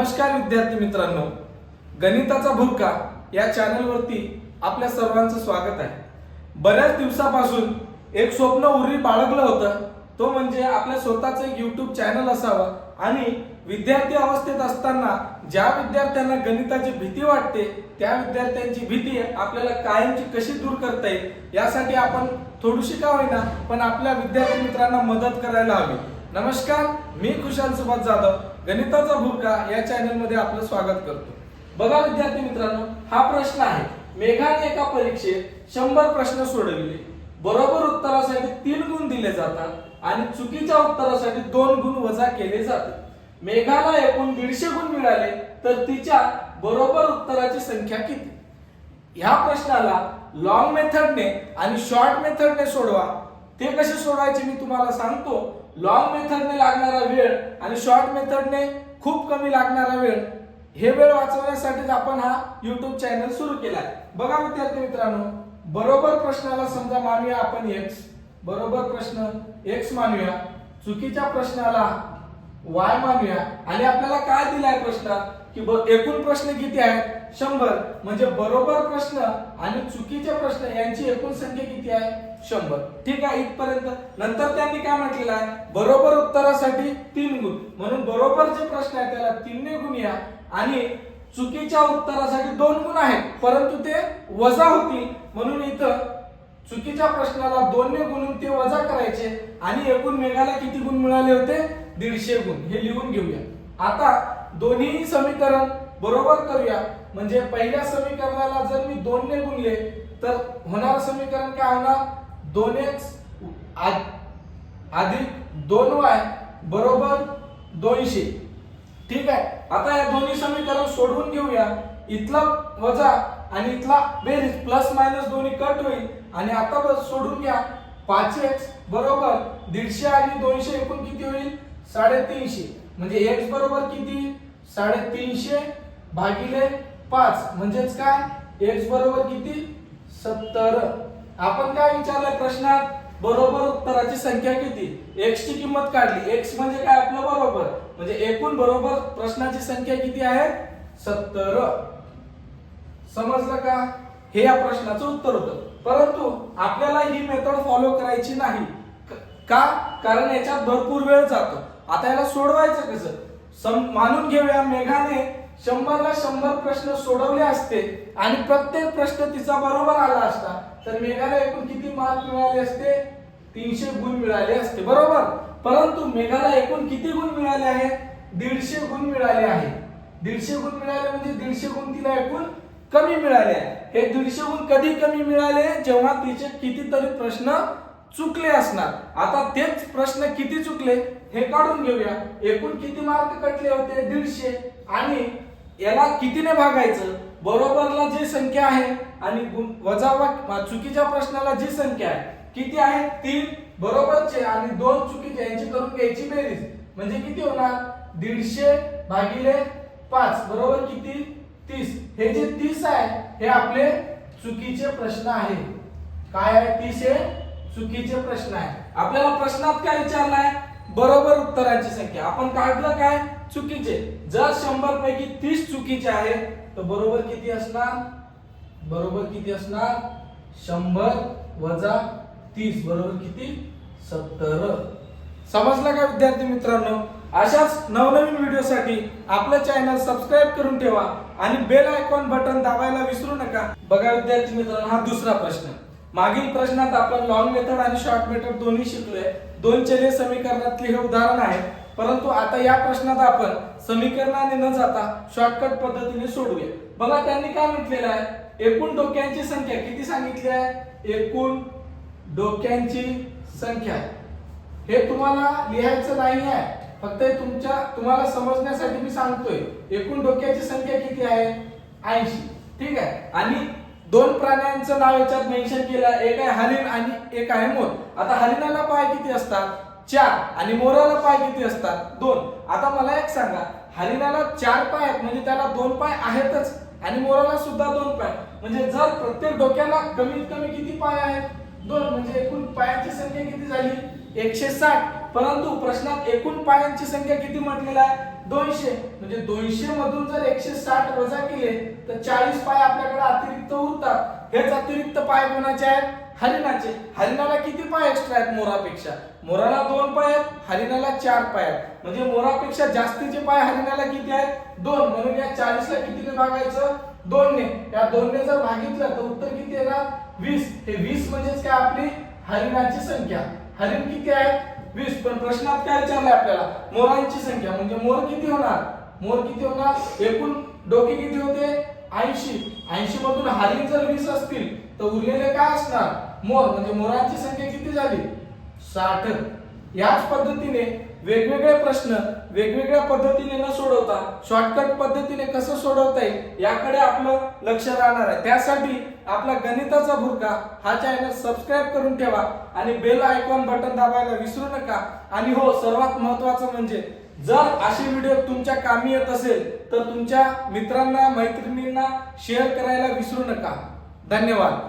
नमस्कार विद्यार्थी मित्रांनो. गणिताचा भुरका या चॅनलवरती आपल्या सर्वांचं स्वागत आहे. बऱ्याच दिवसापासून एक स्वप्न उरी बाळगलं होतं. तो म्हणजे आपल्या स्वतःचं एक यूट्यूब चॅनल असावं आणि विद्यार्थी अवस्थेत असताना ज्या विद्यार्थ्यांना गणिताची भीती वाटते त्या विद्यार्थ्यांची भीती आपल्याला कायमची कशी दूर करता येईल यासाठी आपण थोडीशी का होईना पण आपल्या विद्यार्थी मित्रांना मदत करायला हवी. नमस्कार मी खुशाल सुभाष जाधव. गणिताचा भुरका या चॅनलमध्ये आपलं स्वागत करतो. बघा विद्यार्थी मित्रांनो हा प्रश्न आहे. मेघाने एका परीक्षेत शंभर प्रश्न सोडविले. बरोबर उत्तरासाठी तीन गुण दिले जातात आणि चुकीच्या उत्तरासाठी दोन गुण वजा केले जातात. मेघाला एकूण दीडशे गुण मिळाले तर तिच्या बरोबर उत्तराची संख्या किती? ह्या प्रश्नाला लॉंग मेथडने आणि शॉर्ट मेथडने सोडवा. ते कसे सोडवायचे मी तुम्हाला सांगतो. लॉंग मेथडने लागणारा वेळ आणि शॉर्ट मेथडने खूप कमी लागणारा वेळ हे वेळ वाचवण्यासाठीच आपण हा युट्यूब चॅनल सुरू केलाय. बघा विद्यार्थी मित्रांनो बरोबर प्रश्नाला समजा मानूया आपण एक्स बरोबर प्रश्न एक्स मानूया चुकीच्या प्रश्नाला वाय मानूया आणि आपल्याला काय दिलाय प्रश्नात? की एकूण प्रश्न किती आहेत? शंभर. म्हणजे बरोबर प्रश्न आणि चुकीचे प्रश्न यांची एकूण संख्या किती आहे? शंभर. ठीक आहे इथपर्यंत. नंतर त्यांनी काय म्हटलेलं आहे? बरोबर उत्तरासाठी तीन गुण. म्हणून बरोबर जे प्रश्न आहे त्याला तीनने गुणूया आणि चुकीच्या उत्तरासाठी दोन गुण आहेत. परंतु ते वजा होतील. म्हणून इथं चुकीच्या प्रश्नाला दोनने गुणून ते वजा करायचे आणि एकूण मेघाला किती गुण मिळाले होते? दीडशे गुण. हे लिहून घेऊया. आता दोन्ही समीकरण बरोबर करूया. म्हणजे पहिल्या समीकरणाला जर मी दोनने गुणले तर होणार समीकरण काय होणार? दोन एक्स अधिक दोन वाय बरोबर दोनशे. ठीक आहे? आता या दोन्ही समीकरण सोडवून घेऊया. इथला वजा आणि इथला बेरीज प्लस मायनस दोन्ही कट होईल. आणि आता बस सोडून घ्या. पाच एक्स बरोबर दीडशे आणि दोनशे एकूण किती होईल? साडेतीनशे. म्हणजे एक्स बरोबर किती? साडेतीनशे भागिले पाच. म्हणजेच काय? एक्स बरोबर किती? सत्तर. आपण काय विचारलंय प्रश्नात? बरोबर उत्तराची संख्या किती? एक्स ची किंमत काढली. एक्स म्हणजे काय आपलं बरोबर? म्हणजे एकूण बरोबर प्रश्नाची संख्या किती आहे? सत्तर. समजलं का? हे या प्रश्नाचं उत्तर होतं. परंतु आपल्याला ही मेथड फॉलो करायची नाही. का? कारण याच्यात भरपूर वेळ जातो. आता याला सोडवायचं कसं? सम मानून घेऊया मेघाने शंभरला शंभर प्रश्न सोडवले असते आणि प्रत्येक प्रश्न तिचा बरोबर आला असता तर मेघाला एकूण किती मार्क मिळाले असते? तीनशे गुण मिळाले असते बरोबर? परंतु मेघाला एकूण किती गुण मिळाले आहेत दीडशे गुण मिळाले आहे. दीडशे गुण मिळाले म्हणजे दीडशे गुण तिला एकूण कमी मिळाले आहे. हे दीडशे गुण कधी कमी मिळाले? जेव्हा तिचे कितीतरी प्रश्न चुकले असणार. आता तेच प्रश्न किती चुकले हे काढून घेऊया. एकूण किती मार्क कटले होते? दीडशे. आणि याला कितीने भागायचं? बरोबरला जी संख्या आहे आणि वजावा चुकीच्या प्रश्नाला जी संख्या आहे किती आहे? तीन. बरोबरचे. आणि दोन चुकीचे. यांची करून घ्यायची बेरीज. म्हणजे किती होणार? दीडशे भागिले पाच. बरोबर किती? तीस. हे जे तीस आहे हे आपले चुकीचे प्रश्न आहे. काय आहे? तीस हे चुकीचे प्रश्न आहे आपल्याला प्रश्नात काय विचारलाय? बरोबर उत्तरांची संख्या. आपण काढलं काय? चुकीचे. जर शंभर पैकी तीस चुकीचे आहेत तर बरोबर किती असणार? बरोबर किती असणार? शंभर वजा तीस. बरोबर किती? सत्तर. समजलं का विद्यार्थी मित्रांनो? अशाच नवनवीन व्हिडिओसाठी आपलं चॅनल सबस्क्राईब करून ठेवा आणि बेल आयकॉन बटन दाबायला विसरू नका. बघा विद्यार्थी मित्रांनो हा दुसरा प्रश्न. मागील प्रश्नात आपण लॉंग मेथड आणि शॉर्ट मेथड दोन्ही शिकलोय. दोन चले समीकरणातले हे उदाहरण आहे. परंतु आता या प्रश्नात आपण समीकरणाने न जाता शॉर्टकट पद्धतीने सोडूया. बघा त्यांनी काय म्हटलेलं आहे? एकूण डोक्यांची संख्या किती सांगितली आहे? एकूण डोक्यांची संख्या. हे तुम्हाला लिहायचं नाही आहे. फक्त तुमच्या तुम्हाला समजण्यासाठी मी सांगतोय. एकूण डोक्याची संख्या किती आहे? ऐंशी. ठीक आहे? आणि दोन प्राण्यांचं नाव याच्यात मेन्शन केलं एक आहे हरिण आणि एक आहे मोर. आता हरिणाला पाय किती असतात? चार. आणि मोराला पाय किती असतात? दोन. आता मला एक सांगा हरिणाला चार पाय आहेत म्हणजे त्याला दोन पाय आहेतच. आणि मोराला सुद्धा दोन पाय. म्हणजे जर प्रत्येक डोक्याला कमीत कमी किती पाय आहेत? दोन. म्हणजे एकूण पायाची संख्या किती झाली? एकशे साठ. परंतु प्रश्नात एकूण पायांची संख्या किती म्हटलेला आहे? दोनशे. म्हणजे दोनशे मधून जर एकशे साठ वजा केले तर चाळीस पाय आपल्याकडे अतिरिक्त उरतात. हेच अतिरिक्त पाय कोणाचे आहेत? हरिणाचे. हरिणाला किती पाय एक्स्ट्रा आहेत मोरापेक्षा? मोराला दोन पाय आहेत हरिणाला चार पाय आहेत. म्हणजे मोरापेक्षा जास्तीचे पाय हरिणाला किती आहेत? दोन. म्हणून या चाळीसला कितीने भागायचं? दोनने. या दोनने जर भागितलं तर उत्तर किती येणार? वीस. हे वीस म्हणजेच काय आपली? हरिणाची संख्या. हरिण किती आहे? वीस पण प्रश्नात काय विचारलंय आपल्याला? मोरांची संख्या. म्हणजे मोर किती होणार? मोर किती होणार? एकूण डोके किती होते? ऐंशी. ऐंशी मधून हारी जर वीस असतील तर उरलेले काय असणार? मोर. म्हणजे मोरांची संख्या किती झाली? साठ. याच पद्धतीने वेगवेगळे प्रश्न वेगवेगळ्या पद्धतीने न सोडवता शॉर्टकट पद्धतीने कसं सोडवता येईल याकडे आपलं लक्ष राहणार आहे. त्यासाठी आपला गणिताचा भुरका हा चॅनल सबस्क्राईब करून ठेवा आणि बेल आयकॉन बटन दाबायला विसरू नका. आणि हो सर्वात महत्वाचं म्हणजे जर असे व्हिडिओ तुमच्या कामी येत असेल तर तुमच्या मित्रांना मैत्रिणींना शेअर करायला विसरू नका. धन्यवाद.